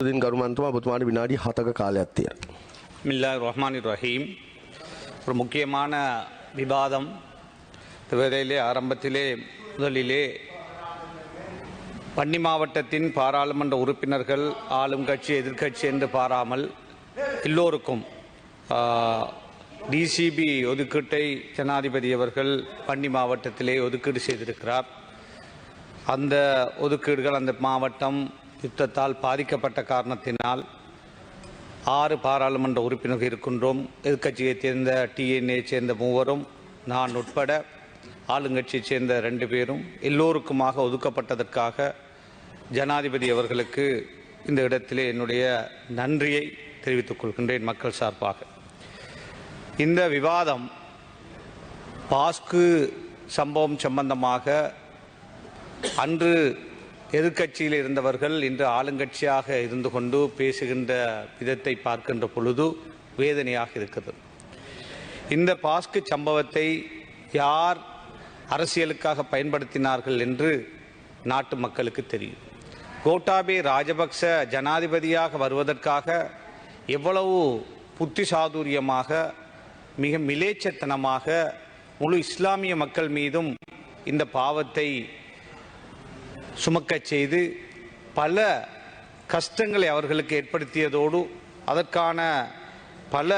දින් ගරුමන්තුමා ඔබතුමාට විනාඩි 7ක කාලයක් තියෙනවා. மில்லா ரஹ்மான் ரஹீம் ஒரு முக்கியமான விவாதம் வேலையிலே ஆரம்பத்திலே முதலிலே வன்னி மாவட்டத்தின் பாராளுமன்ற உறுப்பினர்கள் ஆளும் கட்சி எதிர்க்கட்சி என்று பாராமல் எல்லோருக்கும் டிசிபி ஒதுக்கீட்டை ஜனாதிபதி அவர்கள் வன்னி மாவட்டத்திலே ஒதுக்கீடு செய்திருக்கிறார் அந்த ஒதுக்கீடுகள் அந்த மாவட்டம் யுத்தத்தால் பாதிக்கப்பட்ட காரணத்தினால் ஆறு பாராளுமன்ற உறுப்பினர்கள் இருக்கின்றோம். எதிர்க்கட்சியைச் சேர்ந்த டிஎன்ஏ சேர்ந்த மூவரும் நான் உட்பட ஆளுங்கட்சியைச் சேர்ந்த ரெண்டு பேரும் எல்லோருக்குமாக ஒதுக்கப்பட்டதற்காக ஜனாதிபதி அவர்களுக்கு இந்த இடத்திலே என்னுடைய நன்றியை தெரிவித்துக் கொள்கின்றேன் மக்கள் சார்பாக. இந்த விவாதம் பாஸ்கு சம்பவம் சம்பந்தமாக அன்று எதிர்க்கட்சியில் இருந்தவர்கள் இன்று ஆளுங்கட்சியாக இருந்து கொண்டு பேசுகின்ற விதத்தை பார்க்கின்ற பொழுது வேதனையாக இருக்கிறது. இந்த பாஸ்கு சம்பவத்தை யார் அரசியலுக்காக பயன்படுத்தினார்கள் என்று நாட்டு மக்களுக்கு தெரியும். கோட்டாபே ராஜபக்ச ஜனாதிபதியாக வருவதற்காக எவ்வளவு புத்தி சாதுரியமாக மிக மிலேச்சத்தனமாக முழு இஸ்லாமிய மக்கள் மீதும் இந்த பாவத்தை சுமக்கச் செய்து பல கஷ்டங்களை அவர்களுக்கு ஏற்படுத்தியதோடு அதற்கான பல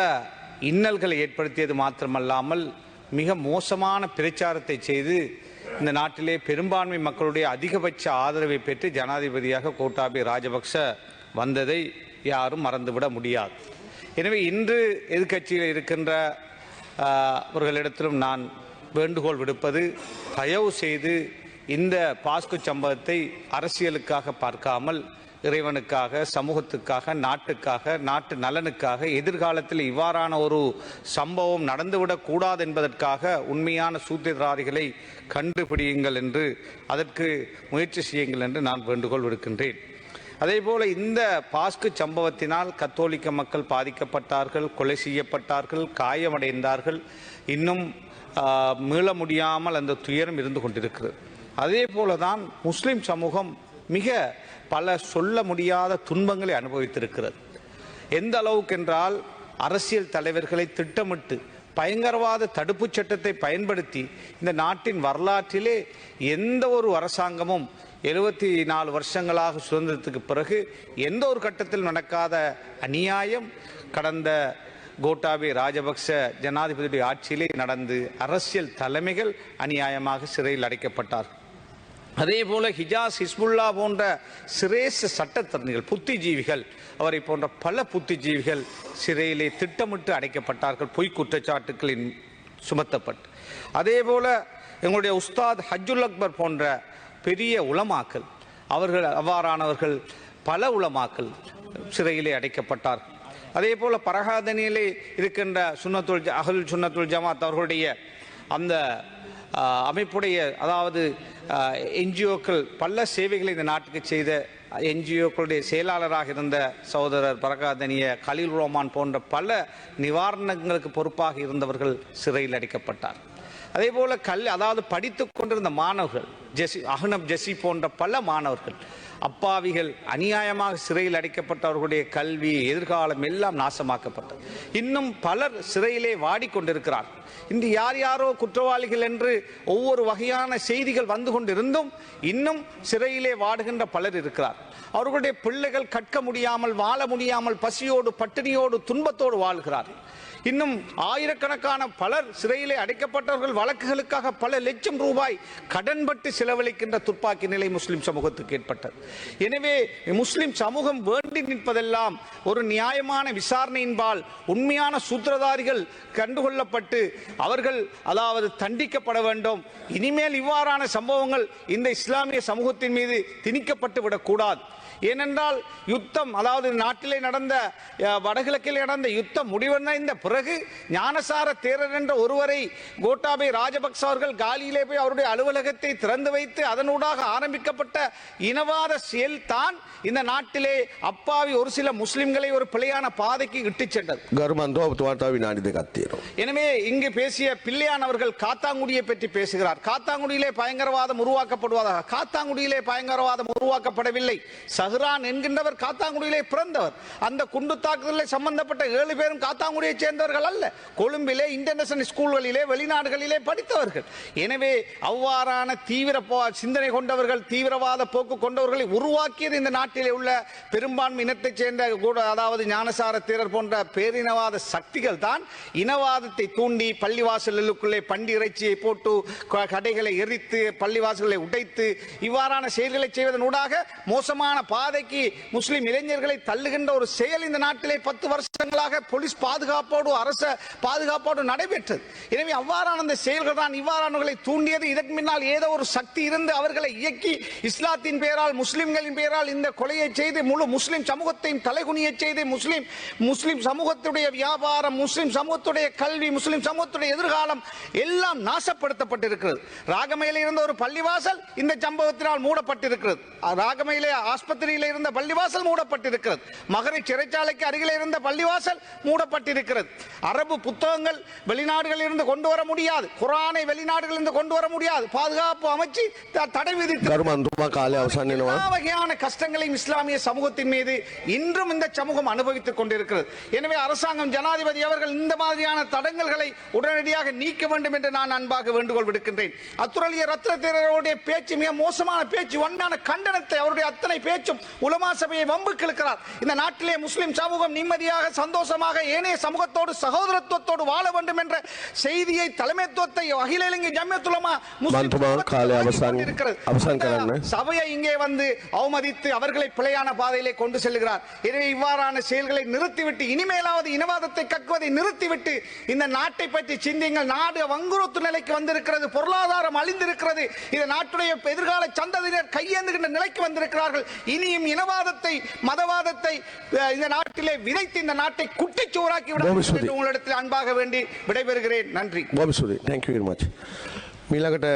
இன்னல்களை ஏற்படுத்தியது மாத்திரமல்லாமல் மிக மோசமான பிரச்சாரத்தை செய்து இந்த நாட்டிலே பெரும்பான்மை மக்களுடைய அதிகபட்ச ஆதரவை பெற்று ஜனாதிபதியாக கோட்டாபி ராஜபக்ச வந்ததை யாரும் மறந்துவிட முடியாது. எனவே இன்று எதிர்க்கட்சியில் இருக்கின்ற அவர்களிடத்திலும் நான் வேண்டுகோள் விடுப்பது தயவு செய்து இந்த பாஸ்கு சம்பவத்தை அரசியலுக்காக பார்க்காமல் இறைவனுக்காக சமூகத்துக்காக நாட்டுக்காக நாட்டு நலனுக்காக எதிர்காலத்தில் இவ்வாறான ஒரு சம்பவம் நடந்துவிடக்கூடாது என்பதற்காக உண்மையான சூத்திரதாரிகளை கண்டுபிடியுங்கள் என்று அதற்கு முயற்சி செய்யுங்கள் என்று நான் வேண்டுகோள் விடுக்கின்றேன். அதேபோல இந்த பாஸ்கு சம்பவத்தினால் கத்தோலிக்க மக்கள் பாதிக்கப்பட்டார்கள் கொலை செய்யப்பட்டார்கள் காயமடைந்தார்கள். இன்னும் மீள முடியாமல் அந்த துயரம் இருந்து கொண்டிருக்கிறது. அதே போல தான் முஸ்லிம் சமூகம் மிக பல சொல்ல முடியாத துன்பங்களை அனுபவித்திருக்கிறது. எந்த அளவுக்கு என்றால் அரசியல் தலைவர்களை திட்டமிட்டு பயங்கரவாத தடுப்புச் சட்டத்தை பயன்படுத்தி இந்த நாட்டின் வரலாற்றிலே எந்த ஒரு அரசாங்கமும் எழுபத்தி நாலு வருஷங்களாக சுதந்திரத்துக்கு பிறகு எந்த ஒரு கட்டத்தில் நடக்காத அநியாயம் கடந்த கோட்டாபே ராஜபக்ச ஜனாதிபதியுடைய ஆட்சியிலே நடந்து அரசியல் தலைமைகள் அநியாயமாக சிறையில் அடைக்கப்பட்டார்கள். அதே போல ஹிஜாஸ் ஹிஸ்புல்லா போன்ற சிரேச சட்டத்தரணிகள் புத்திஜீவிகள் அவரை போன்ற பல புத்திஜீவிகள் சிறையிலே திட்டமிட்டு அடைக்கப்பட்டார்கள் பொய் குற்றச்சாட்டுகளின் சுமத்தப்பட்டு. அதே போல எங்களுடைய உஸ்தாத் ஹஜ்ஜுல் அக்பர் போன்ற பெரிய உலமாக்கள் அவர்கள் அவ்வாறானவர்கள் பல உலமாக்கள் சிறையிலே அடைக்கப்பட்டார்கள் அதே போல பரகாதனியிலே இருக்கின்ற சுன்னத்துல் ஜ- சுன்னத்துல் ஜமாத் அவர்களுடைய அந்த அமைப்புடைய அதாவது என்ஜிஓக்கள் பல சேவைகளை இந்த நாட்டுக்கு செய்த என்ஜிஓக்களுடைய செயலாளராக இருந்த சகோதரர் பரகாதனிய கலீல் ரோமான் போன்ற பல நிவாரணங்களுக்கு பொறுப்பாக இருந்தவர்கள் சிறையில் அடைக்கப்பட்டார் அதே போல கல் அதாவது படித்துக் கொண்டிருந்த மாணவர்கள் ஜெசி அகனப் ஜெசி போன்ற பல மாணவர்கள் அப்பாவிகள் அநியாயமாக சிறையில் அடைக்கப்பட்டவர்களுடைய கல்வி எதிர்காலம் எல்லாம் நாசமாக்கப்பட்டது. இன்னும் பலர் சிறையிலே வாடிக்கொண்டிருக்கிறார். இந்த யார் யாரோ குற்றவாளிகள் என்று ஒவ்வொரு வகையான செய்திகள் வந்து கொண்டிருந்தும் இன்னும் சிறையிலே வாடுகின்ற பலர் இருக்கிறார். அவர்களுடைய பிள்ளைகள் கற்க முடியாமல் வாழ முடியாமல் பசியோடு பட்டினியோடு துன்பத்தோடு வாழ்கிறார்கள். இன்னும் ஆயிரக்கணக்கான பலர் சிறையிலே அடைக்கப்பட்டவர்கள் வழக்குகளுக்காக பல லட்சம் ரூபாய் கடன்பட்டு செலவழிக்கின்ற துப்பாக்கி நிலை முஸ்லிம் சமூகத்துக்கு ஏற்பட்டது. எனவே முஸ்லிம் சமூகம் வேண்டி நிற்பதெல்லாம் ஒரு நியாயமான விசாரணையின்பால் உண்மையான சூத்திரதாரிகள் கண்டுகொள்ளப்பட்டு அவர்கள் அதாவது தண்டிக்கப்பட வேண்டும். இனிமேல் இவ்வாறான சம்பவங்கள் இந்த இஸ்லாமிய சமூகத்தின் மீது திணிக்கப்பட்டு விடக்கூடாது. ஏனென்றால் யுத்தம் அதாவது நாட்டிலே நடந்த வடகிழக்கில் நடந்த யுத்தம் முடிவடைந்த பிறகு ஞானசார தேரர் என்ற ஒருவரை கோட்டாபே ராஜபக்ச அவர்கள் காலியிலே போய் அவருடைய அலுவலகத்தை திறந்து வைத்து அதனூடாக ஆரம்பிக்கப்பட்ட இனவாத செயல் தான் இந்த நாட்டிலே அப்பாவி ஒரு சில முஸ்லிம்களை ஒரு பிழையான பாதைக்கு இட்டு சென்றது. எனவே இங்கு பேசிய பிள்ளையானவர்கள் காத்தாங்குடியை பற்றி பேசுகிறார். காத்தாங்குடியிலே பயங்கரவாதம் உருவாக்கப்படுவதாக காத்தாங்குடியிலே பயங்கரவாதம் உருவாக்கப்படவில்லை. சஹ்ரான் என்கின்றவர் காத்தாங்குடியிலே பிறந்தவர். அந்த குண்டு தாக்குதலில் சம்பந்தப்பட்ட ஏழு பேரும் காத்தாங்குடியைச் சேர்ந்தவர்கள் அல்ல. கொழும்பிலே இன்டர்நேஷனல் ஸ்கூல்களிலே வெளிநாடுகளிலே படித்தவர்கள். எனவே அவ்வாறான தீவிர சிந்தனை கொண்டவர்கள் தீவிரவாத போக்கு கொண்டவர்களை உருவாக்கியது இந்த நாட்டிலே உள்ள பெரும்பான்மை இனத்தைச் சேர்ந்த கூட அதாவது ஞானசார தேரர் போன்ற பேரினவாத சக்திகள் தான் இனவாதத்தை தூண்டி பள்ளிவாசலுக்குள்ளே பண்டி இறைச்சியை போட்டு க- கடைகளை எரித்து பள்ளிவாசல்களை உடைத்து இவ்வாறான செயல்களை செய்வதனூடாக மோசமான பாதைக்கு முஸ்லிம் இளைஞர்களை தள்ளுகின்ற ஒரு செயல் இந்த நாட்டிலே பத்து வருஷம் வருஷங்களாக போலீஸ் பாதுகாப்போடு அரச பாதுகாப்போடு நடைபெற்றது. எனவே அவ்வாறான அந்த செயல்கள் தான் இவ்வாறானவர்களை தூண்டியது. இதற்கு முன்னால் ஏதோ ஒரு சக்தி இருந்து அவர்களை இயக்கி இஸ்லாத்தின் பெயரால் முஸ்லிம்களின் பெயரால் இந்த கொலையை செய்து முழு முஸ்லிம் சமூகத்தையும் தலைகுனிய செய்து முஸ்லிம் முஸ்லிம் சமூகத்துடைய வியாபாரம் முஸ்லிம் சமூகத்துடைய கல்வி முஸ்லிம் சமூகத்துடைய எதிர்காலம் எல்லாம் நாசப்படுத்தப்பட்டிருக்கிறது. ராகமையில் இருந்த ஒரு பள்ளிவாசல் இந்த சம்பவத்தினால் மூடப்பட்டிருக்கிறது. ராகமையிலே ஆஸ்பத்திரியில் இருந்த பள்ளிவாசல் மூடப்பட்டிருக்கிறது. மகரை சிறைச்சாலைக்கு அருகில் இருந்த பள்ளி பள்ளிவாசல் மூடப்பட்டிருக்கிறது. அரபு புத்தகங்கள் வெளிநாடுகளிலிருந்து கொண்டு வர முடியாது. குரானை வெளிநாடுகளிலிருந்து கொண்டு வர முடியாது. பாதுகாப்பு அமைச்சு தடை விதித்து வகையான கஷ்டங்களையும் இஸ்லாமிய சமூகத்தின் மீது இன்றும் இந்த சமூகம் அனுபவித்துக் கொண்டிருக்கிறது. எனவே அரசாங்கம் ஜனாதிபதி அவர்கள் இந்த மாதிரியான தடங்கல்களை உடனடியாக நீக்க வேண்டும் என்று நான் அன்பாக வேண்டுகோள் விடுக்கின்றேன். அத்துரலிய ரத்னத்தினருடைய பேச்சு மிக மோசமான பேச்சு ஒன்றான கண்டனத்தை அவருடைய அத்தனை பேச்சும் உலமா சபையை வம்புக்கு இந்த நாட்டிலே முஸ்லிம் சமூகம் நிம்மதியாக சந்தோஷமாக ஏனைய சமூகத்தோடு சகோதரத்துவத்தோடு வாழ வேண்டும் என்ற செய்தியை தலைமைத்துவத்தை அகில இலங்கை கரண்ணே. சபையை இங்கே வந்து அவமதித்து அவர்களை பிழையான பாதையிலே கொண்டு செல்கிறார். எனவே இவ்வாறான செயல்களை நிறுத்திவிட்டு இனிமேலாவது இனவாதத்தை கக்குவதை நிறுத்திவிட்டு இந்த நாட்டை பற்றி சிந்திங்கள் நாடு வங்குரோத்து நிலைக்கு வந்திருக்கிறது பொருளாதாரம் அழிந்திருக்கிறது. இந்த நாட்டுடைய எதிர்கால சந்ததியினர் கையேந்துகின்ற நிலைக்கு வந்திருக்கிறார்கள். இனியும் இனவாதத்தை மதவாதத்தை இந்த நாட்டிலே விதைத்து இந்த நாட்டை குட்டிச்சோறாக்கி விட உங்களிடத்தில் அன்பாக வேண்டி விடைபெறுகிறேன். நன்றி. கோபிசூரி தேங்க்யூ வெரி மச் மீளாகட்ட